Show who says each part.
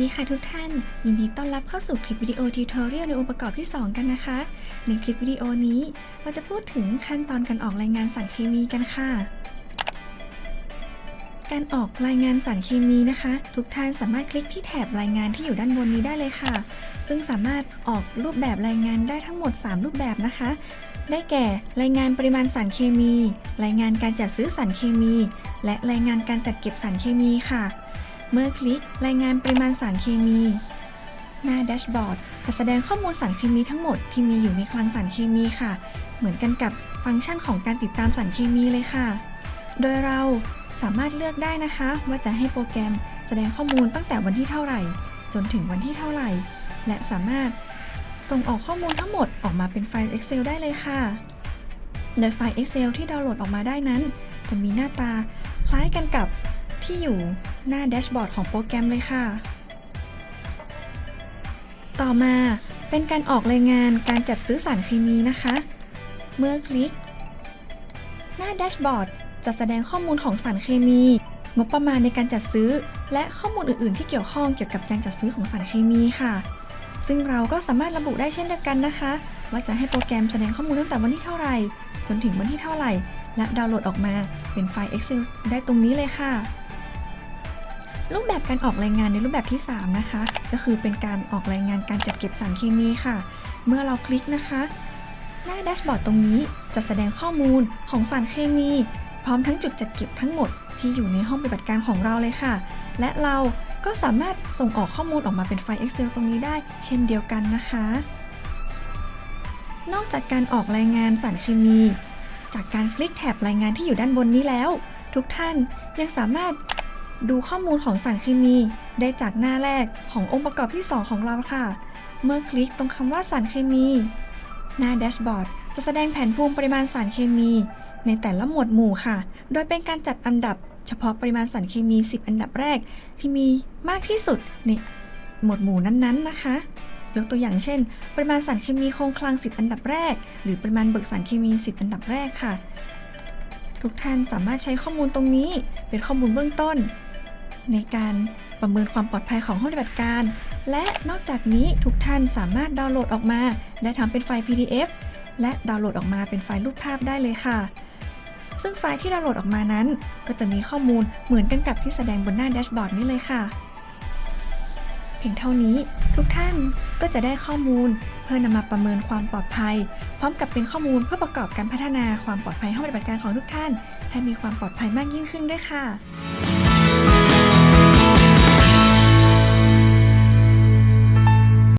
Speaker 1: ดีค่ะทุกท่าน ยินดีต้อนรับเข้าสู่คลิปวิดีโอทิวทอเรียลในองค์ประกอบที่ 2 กันนะคะ ในคลิปวิดีโอนี้เราจะพูดถึงขั้นตอนการออกรายงานสารเคมีกันค่ะ การออกรายงานสารเคมีนะคะ ทุกท่านสามารถคลิกที่แถบรายงานที่อยู่ด้านบนนี้ได้เลยค่ะ ซึ่งสามารถออกรูปแบบรายงานได้ทั้งหมด 3 รูปแบบนะคะ ได้แก่ รายงานปริมาณสารเคมี รายงานการจัดซื้อสารเคมี และรายงานการจัดเก็บสารเคมีค่ะ เมื่อคลิกรายงานปริมาณสารเคมี หน้าแดชบอร์ดจะแสดงข้อมูลสารเคมีทั้งหมดที่มีอยู่ในคลังสารเคมีค่ะ เหมือนกันกับฟังก์ชันของการติดตามสารเคมีเลยค่ะ โดยเราสามารถเลือกได้นะคะ ว่าจะให้โปรแกรมแสดงข้อมูลตั้งแต่วันที่เท่าไหร่ จนถึงวันที่เท่าไหร่ และสามารถส่งออกข้อมูลทั้งหมดออกมาเป็นไฟล์ Excel ได้เลยค่ะ โดยไฟล์ Excel ที่ดาวน์โหลดออกมาได้นั้น จะมีหน้าตาคล้ายกันกับ ที่อยู่หน้าแดชบอร์ดของโปรแกรมเลยค่ะ ต่อมาเป็นการออกรายงานการจัดซื้อสารเคมีนะคะ เมื่อคลิก หน้าแดชบอร์ดจะแสดงข้อมูลของสารเคมี งบประมาณในการจัดซื้อ และข้อมูลอื่น ๆ ที่เกี่ยวข้องเกี่ยวกับการจัดซื้อของสารเคมีค่ะ ซึ่งเราก็สามารถระบุได้เช่นเดียวกันนะคะ ว่าจะให้โปรแกรมแสดงข้อมูลตั้งแต่วันที่เท่าไหร่ จนถึงวันที่เท่าไหร่ และดาวน์โหลดออกมาเป็นไฟล์ Excel ได้ตรงนี้เลยค่ะ รูปแบบการออกรายงานในรูปแบบที่ 3 นะคะ ก็คือเป็นการออกรายงานการจัดเก็บสารเคมีค่ะ เมื่อเราคลิกนะคะ หน้าแดชบอร์ดตรงนี้จะแสดงข้อมูลของสารเคมี พร้อมทั้งจุดจัดเก็บทั้งหมดที่อยู่ในห้องปฏิบัติการของเราเลยค่ะ และเราก็สามารถส่งออกข้อมูลออกมาเป็นไฟล์ Excel ตรงนี้ได้ เช่นเดียวกันนะคะ นอกจากการออกรายงานสารเคมี จากการคลิกแถบรายงานที่อยู่ด้านบนนี้แล้ว ทุกท่านยังสามารถ ดูข้อมูลของสารเคมีได้จากหน้าแรกขององค์ประกอบที่ 2 ของเราค่ะ เมื่อคลิกตรงคำว่าสารเคมี หน้าแดชบอร์ดจะแสดงแผนภูมิปริมาณสารเคมี ในแต่ละหมวดหมู่ค่ะ โดยเป็นการจัดอันดับเฉพาะปริมาณสารเคมี 10 อันดับแรกที่มีมากที่สุดในหมวดหมู่นั้นๆนะคะ ยกตัวอย่างเช่น ปริมาณสารเคมีคงคลัง 10 อันดับแรก หรือปริมาณเบิกสารเคมี 10 อันดับแรกค่ะ ทุกท่านสามารถใช้ข้อมูลตรงนี้เป็นข้อมูลเบื้องต้น ในการประเมินความปลอดภัยของห้องปฏิบัติการ และนอกจากนี้ทุกท่านสามารถดาวน์โหลดออกมาและทำเป็นไฟล์ PDF และดาวน์โหลดออกมาเป็นไฟล์รูปภาพได้เลยค่ะ ซึ่งไฟล์ที่ดาวน์โหลดออกมานั้น ก็จะมีข้อมูลเหมือนกันกับที่แสดงบนหน้าแดชบอร์ดนี้เลยค่ะ เพียงเท่านี้ทุกท่านก็จะได้ข้อมูลเพื่อนำมาประเมินความปลอดภัย พร้อมกับเป็นข้อมูลเพื่อประกอบการพัฒนาความปลอดภัยห้องปฏิบัติการของทุกท่าน ให้มีความปลอดภัยมากยิ่งขึ้นด้วยค่ะ